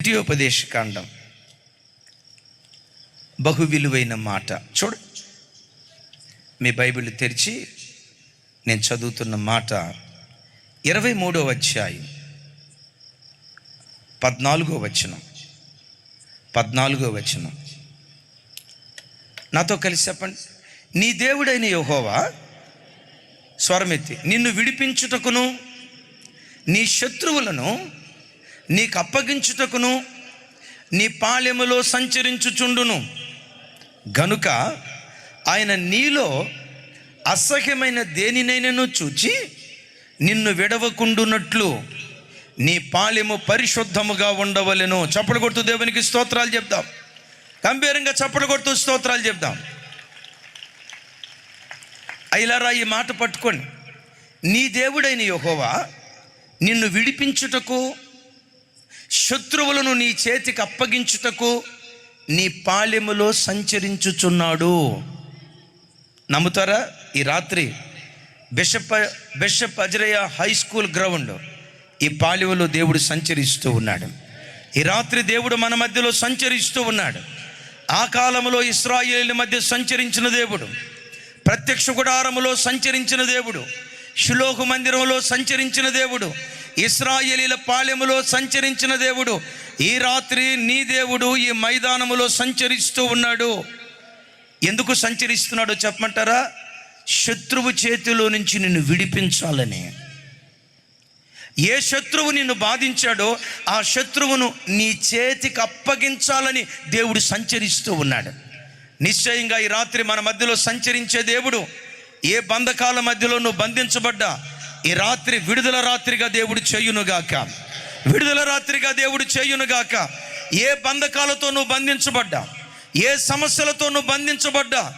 ద్వితీయోపదేశ కాండం బహు విలువైన మాట. చూడు. మీ బైబిల్ తెరిచి నేను చదువుతున్న మాట ఇరవై మూడో అధ్యాయం పద్నాలుగో వచనం పద్నాలుగో వచనం. నాతో కలిసి చెప్పండి. నీ దేవుడైన యహోవా స్వరమెత్తి నిన్ను విడిపించుటకును నీ శత్రువులను నీకు అప్పగించుటకును నీ పాలెములో సంచరించుచుండును. గనుక ఆయన నీలో అసహ్యమైన దేనినైనను చూచి నిన్ను విడవకుండునట్లు నీ పాలెము పరిశుద్ధముగా ఉండవలెను. చప్పలు కొడుతూ దేవునికి స్తోత్రాలు చెప్దాం. గంభీరంగా చప్పలు కొడుతూ స్తోత్రాలు చెప్దాం. అయిలారా ఈ మాట పట్టుకోండి. నీ దేవుడైన యహోవా నిన్ను విడిపించుటకు శత్రువులను నీ చేతికి అప్పగించుటకు నీ పాలెములో సంచరించుచున్నాడు. నమ్ముతారా? ఈ రాత్రి bishop bishop Azariah high school ground ఈ పాలెములో దేవుడు సంచరిస్తూ ఉన్నాడు. ఈ రాత్రి దేవుడు మన మధ్యలో సంచరిస్తూ ఉన్నాడు. ఆ కాలంలో ఇస్రాయేల్ మధ్య సంచరించిన దేవుడు ప్రత్యక్ష గుడారములో సంచరించిన దేవుడు శిలోహు మందిరంలో సంచరించిన దేవుడు ఇస్రాయేలీల పాలెములో సంచరించిన దేవుడు ఈ రాత్రి నీ దేవుడు ఈ మైదానములో సంచరిస్తూ ఉన్నాడు. ఎందుకు సంచరిస్తున్నాడో చెప్పమంటారా? శత్రువు చేతిలో నుంచి నిన్ను విడిపించాలని. ఏ శత్రువు నిన్ను బాధించాడో ఆ శత్రువును నీ చేతికి అప్పగించాలని దేవుడు సంచరిస్తూ ఉన్నాడు. నిశ్చయంగా ఈ రాత్రి మన మధ్యలో సంచరించే దేవుడు ఏ బంధకాల మధ్యలో నువ్వు బంధించబడ్డా? ఈ రాత్రి విడుదల రాత్రిగా దేవుడు చేయునుగాక. విడుదల రాత్రిగా దేవుడు చేయునుగాక. ఏ బంధకాలతో నువ్వు బంధించబడ్డా? ఏ సమస్యలతో నువ్వు బంధించబడ్డా?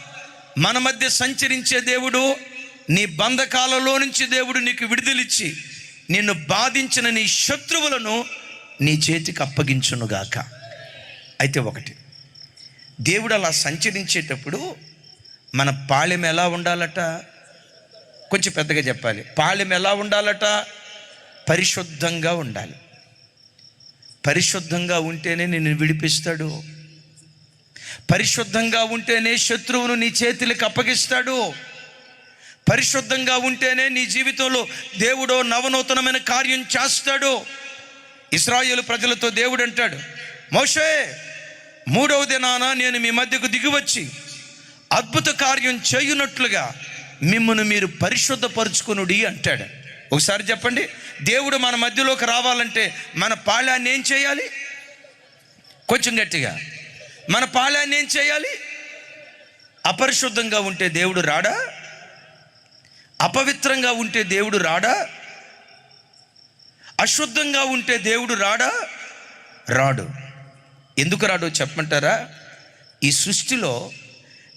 మన మధ్య సంచరించే దేవుడు నీ బంధకాలలో నుంచి దేవుడు నీకు విడుదలిచ్చి నిన్ను బాధించిన నీ శత్రువులను నీ చేతికి అప్పగించునుగాక. అయితే ఒకటి దేవుడు అలా సంచరించేటప్పుడు మన పాళెం ఎలా ఉండాలట? కొంచెం పెద్దగా చెప్పాలి. పాలెం ఎలా ఉండాలట? పరిశుద్ధంగా ఉండాలి. పరిశుద్ధంగా ఉంటేనే నిన్ను విడిపిస్తాడు. పరిశుద్ధంగా ఉంటేనే శత్రువును నీ చేతులకు అప్పగిస్తాడు. పరిశుద్ధంగా ఉంటేనే నీ జీవితంలో దేవుడో నవనూతనమైన కార్యం చేస్తాడు. ఇస్రాయేల్ ప్రజలతో దేవుడు అంటాడు మోషే మూడవ దినాన నేను మీ మధ్యకు దిగివచ్చి అద్భుత కార్యం చేయునట్లుగా మిమ్మల్ని మీరు పరిశుద్ధపరుచుకునుడి అంటాడు. ఒకసారి చెప్పండి దేవుడు మన మధ్యలోకి రావాలంటే మన పాళ్యాన్ని ఏం చేయాలి? కొంచెం గట్టిగా మన పాళ్యాన్ని ఏం చేయాలి? అపరిశుద్ధంగా ఉంటే దేవుడు రాడా? అపవిత్రంగా ఉంటే దేవుడు రాడా? అశుద్ధంగా ఉంటే దేవుడు రాడా? రాడు. ఎందుకు రాడు చెప్పమంటారా? ఈ సృష్టిలో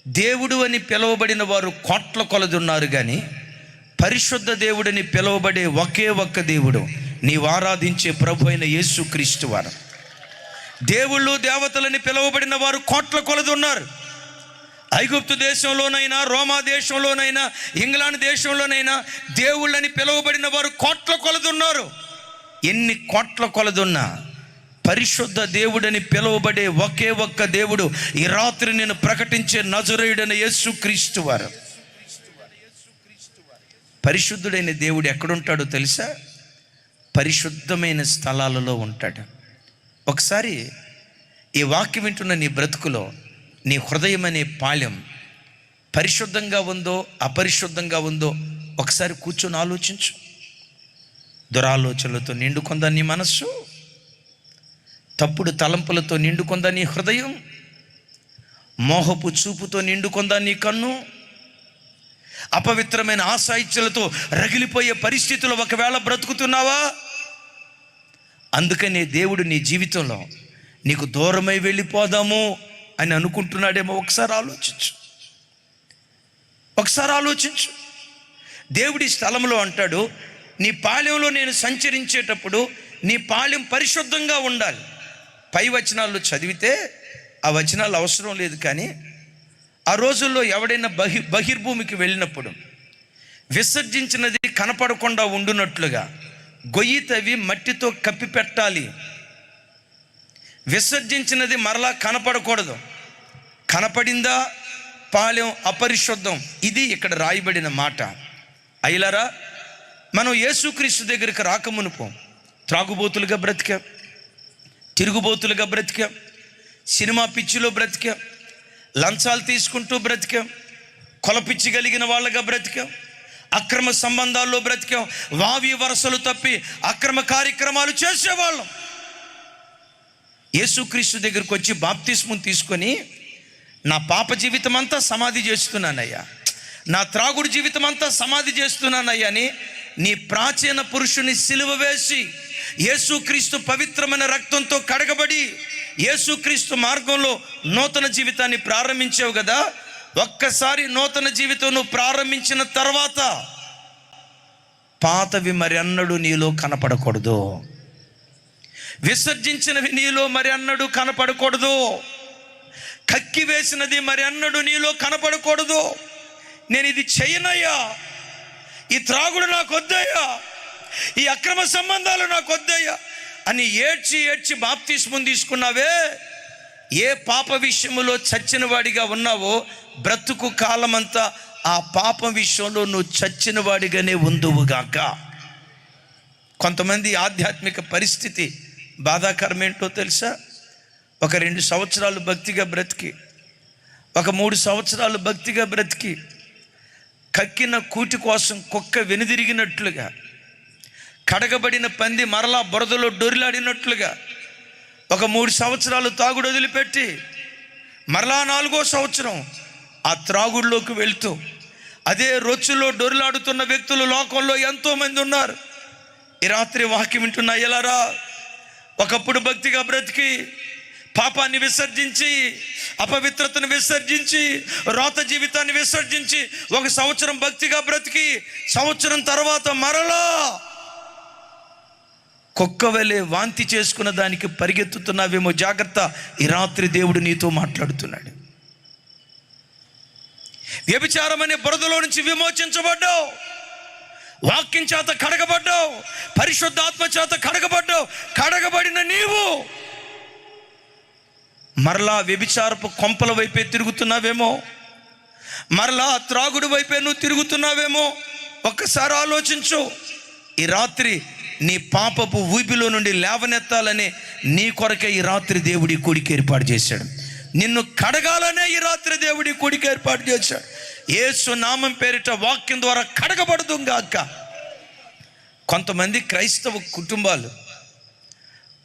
దేవుడు అని పిలువబడిన వారు కోట్ల కొలది ఉన్నారు కానీ పరిశుద్ధ దేవుడని పిలువబడే ఒకే ఒక్క దేవుడు నీవు ఆరాధించే ప్రభు అయిన యేసు క్రీస్తు వారు. దేవుళ్ళు దేవతలని పిలువబడిన వారు కోట్ల కొలది ఉన్నారు ఐగుప్తు దేశంలోనైనా రోమా దేశంలోనైనా ఇంగ్లాండ్ దేశంలోనైనా దేవుళ్ళని పిలువబడిన వారు కోట్ల కొలదున్నారు. ఎన్ని కోట్ల కొలదున్నా పరిశుద్ధ దేవుడని పిలువబడే ఒకే ఒక్క దేవుడు ఈ రాత్రి నేను ప్రకటించే నజరేయుడైన యేసు క్రీస్తు వారు. పరిశుద్ధుడైన దేవుడు ఎక్కడుంటాడో తెలుసా? పరిశుద్ధమైన స్థలాలలో ఉంటాడు. ఒకసారి ఈ వాక్యం వింటున్న నీ బ్రతుకులో నీ హృదయం అనే పాళ్యం పరిశుద్ధంగా ఉందో అపరిశుద్ధంగా ఉందో ఒకసారి కూర్చొని ఆలోచించు. దురాలోచనలతో నిండుకుందా నీ మనస్సు? తప్పుడు తలంపులతో నిండుకుందా నీ హృదయం? మోహపు చూపుతో నిండుకుందా నీ కన్ను? అపవిత్రమైన ఆశాయిత్యలతో రగిలిపోయే పరిస్థితులు ఒకవేళ బ్రతుకుతున్నావా? అందుకనే దేవుడు నీ జీవితంలో నీకు దూరమై వెళ్ళిపోదాము అని అనుకుంటున్నాడేమో. ఒకసారి ఆలోచించు. ఒకసారి ఆలోచించు. దేవుడి స్థలంలో అంటాడు నీ పాలెంలో నేను సంచరించేటప్పుడు నీ పాలెం పరిశుద్ధంగా ఉండాలి. పై వచనాల్లో చదివితే ఆ వచనాలు అవసరం లేదు కానీ ఆ రోజుల్లో ఎవడైనా బహి బహిర్భూమికి వెళ్ళినప్పుడు విసర్జించినది కనపడకుండా ఉండునట్లుగా గొయ్యి తవ్వి మట్టితో కప్పి పెట్టాలి. విసర్జించినది మరలా కనపడకూడదు. కనపడిందా? పాలెం అపరిశుద్ధం. ఇది ఇక్కడ రాయబడిన మాట. అయ్యలారా మనం యేసుక్రీస్తు దగ్గరికి రాకమునుపు త్రాగుబోతులుగా బ్రతికాం. తిరుగుబోతులుగా బ్రతికాం. సినిమా పిచ్చిలో బ్రతికాం. లంచాలు తీసుకుంటూ బ్రతికాం. కొలపిచ్చి కలిగిన వాళ్ళగా బ్రతికాం. అక్రమ సంబంధాల్లో బ్రతికాం. వావి వరసలు తప్పి అక్రమ కార్యక్రమాలు చేసేవాళ్ళం. యేసుక్రీస్తు దగ్గరికి వచ్చి బాప్తిస్మం తీసుకొని నా పాప జీవితం అంతా సమాధి చేస్తున్నానయ్యా. నా త్రాగుడు జీవితం అంతా సమాధి చేస్తున్నానయ్యా అని నీ ప్రాచీన పురుషుని సిలువ వేసి యేసుక్రీస్తు పవిత్రమైన రక్తంతో కడగబడి యేసుక్రీస్తు మార్గంలో నూతన జీవితాన్ని ప్రారంభించావు కదా? ఒక్కసారి నూతన జీవితం నువ్వు ప్రారంభించిన తర్వాత పాతవి మరి అన్నడు నీలో కనపడకూడదు. విసర్జించినవి నీలో మరి అన్నడు కనపడకూడదు. కక్కి వేసినది మరి అన్నడు నీలో కనపడకూడదు. నేను ఇది చెయ్యనయ్యా ఈ త్రాగుడు నాకు వద్దయ్యా. ఈ అక్రమ సంబంధాలు నాకు వద్దయ్యా అని ఏడ్చి ఏడ్చి బాప్తిస్మం తీసుకున్నావే ఏ పాప విషయంలో చచ్చిన వాడిగా ఉన్నావో బ్రతుకు కాలమంతా ఆ పాపం విషయంలో నువ్వు చచ్చిన వాడిగానే ఉందువుగాక కొంతమంది ఆధ్యాత్మిక పరిస్థితి బాధాకరం ఏంటో తెలుసా? ఒక రెండు సంవత్సరాలు భక్తిగా బ్రతికి ఒక మూడు సంవత్సరాలు భక్తిగా బ్రతికి కక్కిన కూటి కోసం కుక్క వెనుదిరిగినట్లుగా కడగబడిన పంది మరలా బురదలో డొరిలాడినట్లుగా ఒక మూడు సంవత్సరాలు తాగుడు వదిలిపెట్టి మరలా నాలుగో సంవత్సరం ఆ త్రాగుడులోకి వెళ్తూ అదే రొచ్చులో డొరిలాడుతున్న వ్యక్తులు లోకంలో ఎంతోమంది ఉన్నారు. ఈ రాత్రి వాక్యం వింటున్నా ఎలారా ఒకప్పుడు భక్తిగా బ్రతికి పాపాన్ని విసర్జించి అపవిత్రతను విసర్జించి రోత జీవితాన్ని విసర్జించి ఒక సంవత్సరం భక్తిగా బ్రతికి సంవత్సరం తర్వాత మరలా కుక్క వలె వాంతి చేసుకున్న దానికి పరిగెత్తుతున్నావేమో జాగ్రత్త. ఈ రాత్రి దేవుడు నీతో మాట్లాడుతున్నాడు. వ్యభిచారం అనే బురదలో నుంచి విమోచించబడ్డావు. వాక్యం చేత కడగబడ్డావు. పరిశుద్ధాత్మ చేత కడగబడ్డావు. కడగబడిన నీవు మరలా వ్యభిచారపు కొంపల వైపే తిరుగుతున్నావేమో. మరలా త్రాగుడు వైపే నువ్వు తిరుగుతున్నావేమో. ఒక్కసారి ఆలోచించు. ఈ రాత్రి నీ పాపపు ఊపిలో నుండి లేవనెత్తాలని నీ కొరకే ఈ రాత్రి దేవుడి కూడికి ఏర్పాటు చేశాడు. నిన్ను కడగాలనే ఈ రాత్రి దేవుడి కూడికి ఏర్పాటు చేశాడు. ఏసు నామం పేరిట వాక్యం ద్వారా కడగబడుతుంగాక కొంతమంది క్రైస్తవ కుటుంబాలు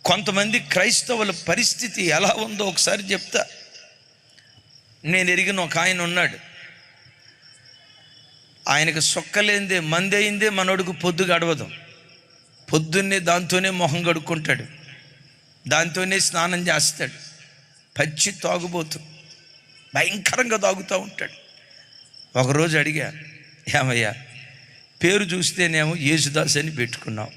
కొంతమంది క్రైస్తవుల పరిస్థితి ఎలా ఉందో ఒకసారి చెప్తా. నేను ఎరిగిన ఒక ఆయన ఉన్నాడు. ఆయనకు సొక్కలేందే మంది మనోడుకు మనోడికి పొద్దు గడవదు పొద్దున్నే దాంతోనే మొహం కడుక్కుంటాడు. దాంతోనే స్నానం చేస్తాడు. పచ్చి తాగుబోతు. భయంకరంగా తాగుతూ ఉంటాడు. ఒకరోజు అడిగా ఏమయ్యా పేరు చూస్తేనేమో యేసుదాస్ అని పెట్టుకున్నావు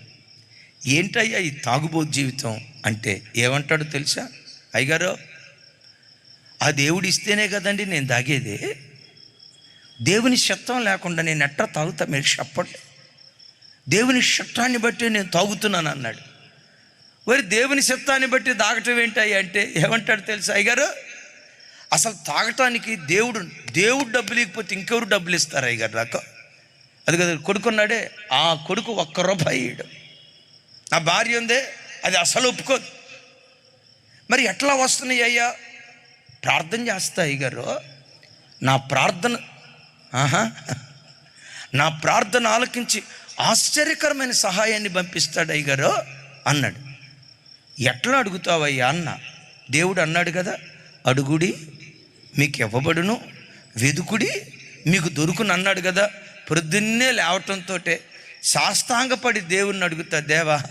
ఏంటయ్యా ఈ తాగుబోతు జీవితం? అంటే ఏమంటాడో తెలుసా? అయ్యగారు ఆ దేవుడు ఇస్తేనే కదండి నేను తాగేది. దేవుని శబ్దం లేకుండా నేను ఎట్లా తాగుతా? మీరు చెప్పండి. దేవుని చట్టాన్ని బట్టి నేను తాగుతున్నాను అన్నాడు. మరి దేవుని శబ్దాన్ని బట్టి తాగటం ఏంటి అంటే ఏమంటాడు తెలుసు అయ్యగారు? అసలు తాగటానికి దేవుడు దేవుడు డబ్బులు ఇకపోతే ఇంకెవరు డబ్బులు ఇస్తారు అయ్యగారు నాకు అది కదా కొడుకున్నాడే ఆ కొడుకు ఒక్క రూపాయి ఇయ్యడు. నా భార్య ఉందే అది అసలు ఒప్పుకోదు. మరి ఎట్లా వస్తున్నాయి అయ్యా? ప్రార్థన చేస్తా అయ్యగారు. నా ప్రార్థన ఆహా నా ప్రార్థన ఆలకించి ఆశ్చర్యకరమైన సహాయాన్ని పంపిస్తాడు అయ్యగారు? అన్నాడు. ఎట్లా అడుగుతావయ్యా అన్న? దేవుడు అన్నాడు కదా అడుగుడి మీకు ఇవ్వబడును వెదుకుడి మీకు దొరుకును అన్నాడు కదా ప్రొద్దున్నే లేవటంతో శాస్తాంగపడి దేవుణ్ణి అడుగుతా దేవా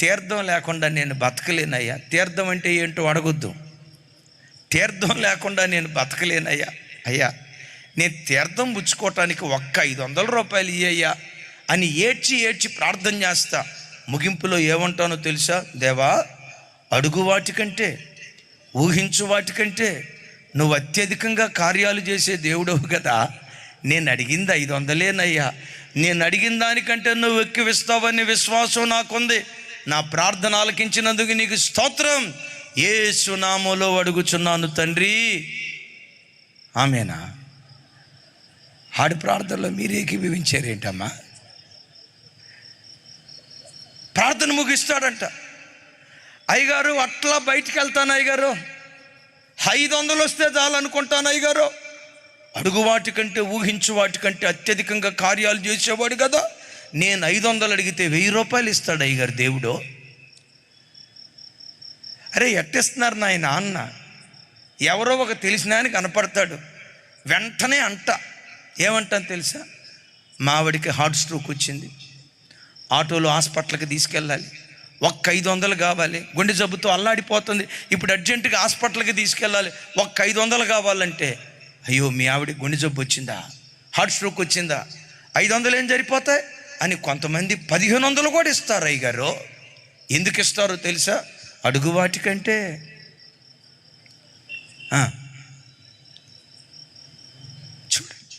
తీర్థం లేకుండా నేను బతకలేనయ్యా. తీర్థం అంటే ఏంటో అడగొద్దు. తీర్థం లేకుండా నేను బతకలేనయ్యా. అయ్యా నేను తీర్థం పుచ్చుకోవటానికి ఒక్క ఐదు వందల రూపాయలు ఇయ్యయ్యా. అని ఏడ్చి ఏడ్చి ప్రార్థన చేస్తా. ముగింపులో ఏమంటానో తెలుసా? దేవా అడుగు వాటికంటే ఊహించు వాటికంటే నువ్వు అత్యధికంగా కార్యాలు చేసే దేవుడవు కదా. నేను అడిగింది ఐదు వందలేనయ్యా. నేను అడిగిన దానికంటే నువ్వు ఎక్కువిస్తావనే విశ్వాసం నాకుంది. నా ప్రార్థన ఆలకించినందుకు నీకు స్తోత్రం. ఏ సునామోలో అడుగుచున్నాను తండ్రి. ఆమెనా? ఆడి ప్రార్థనలో మీరేకీభవించారేంటమ్మా ప్రార్థన ముగిస్తాడంట. అయ్యగారు అట్లా బయటికి వెళ్తాను అయ్యగారు. ఐదు వందలు వస్తే చాలనుకుంటాను అయ్యగారు. అడుగు వాటికంటే ఊహించు వాటికంటే అత్యధికంగా కార్యాలు చేసేవాడు కదా. నేను ఐదు వందలు అడిగితే వెయ్యి రూపాయలు ఇస్తాడు అయ్యగారు దేవుడు. అరే ఎట్టిస్తున్నారు నాయన అన్న? ఎవరో ఒక తెలిసిన ఆయన కనపడతాడు. వెంటనే అంట. ఏమంటాను తెలుసా? మావిడికి హార్ట్ స్ట్రోక్ వచ్చింది. ఆటోలో హాస్పిటల్కి తీసుకెళ్ళాలి. ఒక్క ఐదు వందలు కావాలి. గుండె జబ్బుతో అల్లాడిపోతుంది. ఇప్పుడు అర్జెంటుగా హాస్పిటల్కి తీసుకెళ్ళాలి. ఒక్క ఐదు వందలు కావాలంటే అయ్యో మీ ఆవిడ గుండె జబ్బు వచ్చిందా? హార్ట్ స్ట్రోక్ వచ్చిందా? ఐదు వందలు ఏం సరిపోతాయి అని కొంతమంది పదిహేను వందలు కూడా ఇస్తారు అయ్యగారు. ఎందుకు ఇస్తారో తెలుసా? అడుగు వాటికంటే. ఆ. చూడండి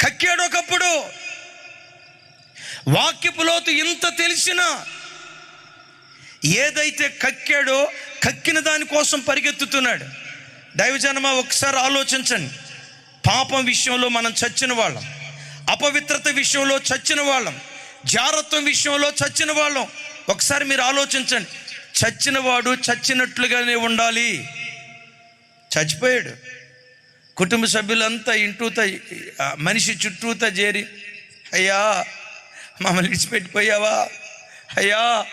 కక్కాడు ఒకప్పుడు వాక్యపు లోతు ఇంత తెలిసినా ఏదైతే కక్కాడో కక్కిన దానికోసం పరిగెత్తుతున్నాడు. దైవజనమా ఒకసారి ఆలోచించండి. పాపం విషయంలో మనం చచ్చిన వాళ్ళం. అపవిత్రత విషయంలో చచ్చిన వాళ్ళం. జారత్వం విషయంలో చచ్చిన వాళ్ళం. ఒకసారి మీరు ఆలోచించండి. చచ్చినవాడు చచ్చినట్లుగానే ఉండాలి. చచ్చిపోయాడు. కుటుంబ సభ్యులంతా ఇంటూత మనిషి చుట్టూత చేరి అయ్యా మమ్మల్ని విడిచిపెట్టిపోయావా? అయ్యా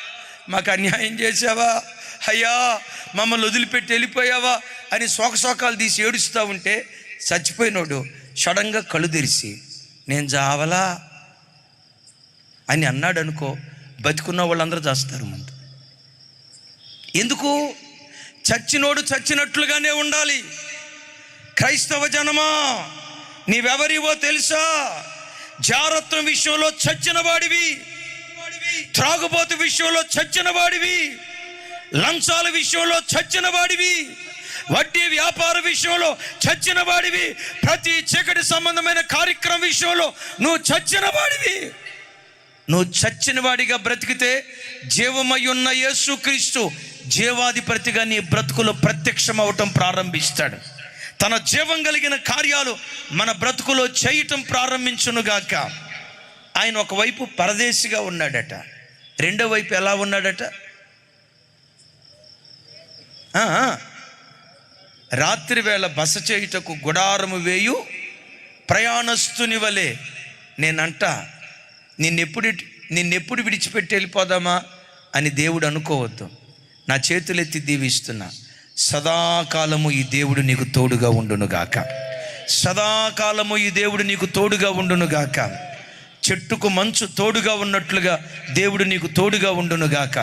మాకు అన్యాయం చేసావా అయ్యా మమ్మల్ని వదిలిపెట్టి వెళ్ళిపోయావా? అని శోకశోకాలు తీసి ఏడుస్తూ ఉంటే చచ్చిపోయినోడు సడన్గా కళ్ళు తెరిచి నేను జావలా అని అన్నాడు అనుకో బతికున్న వాళ్ళందరూ చేస్తారు ముందు ఎందుకు? చచ్చినోడు చచ్చినట్లుగానే ఉండాలి. క్రైస్తవ జనమా? నీవెవరివో తెలుసా? జారత్వం విషయంలో చచ్చిన వాడివి త్రాగుబోతు విషయంలో చచ్చిన వాడివి లంచాల విషయంలో చచ్చిన వాడివి వడ్డీ వ్యాపార విషయంలో చచ్చిన వాడివి ప్రతి చీకటి సంబంధమైన కార్యక్రమం విషయంలో నువ్వు చచ్చిన వాడివి నువ్వు చచ్చిన వాడిగా బ్రతికితే జీవమై ఉన్న యేసుక్రీస్తు జీవాధిపతిగా నీ బ్రతుకులో ప్రత్యక్షం అవటం ప్రారంభిస్తాడు. తన జీవం కలిగిన కార్యాలు మన బ్రతుకులో చేయటం ప్రారంభించునుగాక. ఆయన ఒకవైపు పరదేశిగా ఉన్నాడట. రెండో వైపు ఎలా ఉన్నాడట? రాత్రి వేళ బస చేయుటకు గుడారము వేయు ప్రయాణస్తుని వలె నేనంట నిన్నెప్పుడు నిన్నెప్పుడు విడిచిపెట్టి వెళ్ళిపోదామా అని దేవుడు అనుకోవద్దు. నా చేతులెత్తి దీవిస్తున్నా. సదాకాలము ఈ దేవుడు నీకు తోడుగా ఉండునుగాక సదాకాలము ఈ దేవుడు నీకు తోడుగా ఉండునుగాక చెట్టుకు మంచు తోడుగా ఉన్నట్లుగా దేవుడు నీకు తోడుగా ఉండునుగాక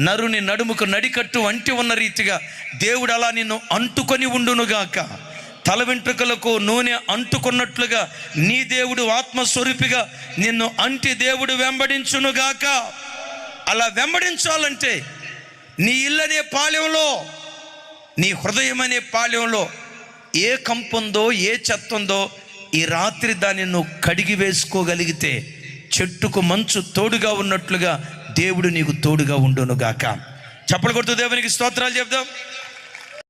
నరుని నడుముకు నడికట్టు వంటి ఉన్న రీతిగా దేవుడు అలా నిన్ను అంటుకొని ఉండునుగాక తల వెంట్రుకలకు నూనె అంటుకున్నట్లుగా నీ దేవుడు ఆత్మస్వరూపిగా నిన్ను అంటి దేవుడు వెంబడించునుగాక అలా వెంబడించాలంటే నీ ఇల్లనే పాలెంలో నీ హృదయం అనే పాళ్యంలో ఏ కంపుందో ఏ చెత్త ఉందో ఈ రాత్రి దాన్ని నువ్వు కడిగి వేసుకోగలిగితే చెట్టుకు మంచు తోడుగా ఉన్నట్లుగా దేవుడు నీకు తోడుగా ఉండునుగాక. చెప్పలు కొడుతూ దేవునికి స్తోత్రాలు చెప్దాం.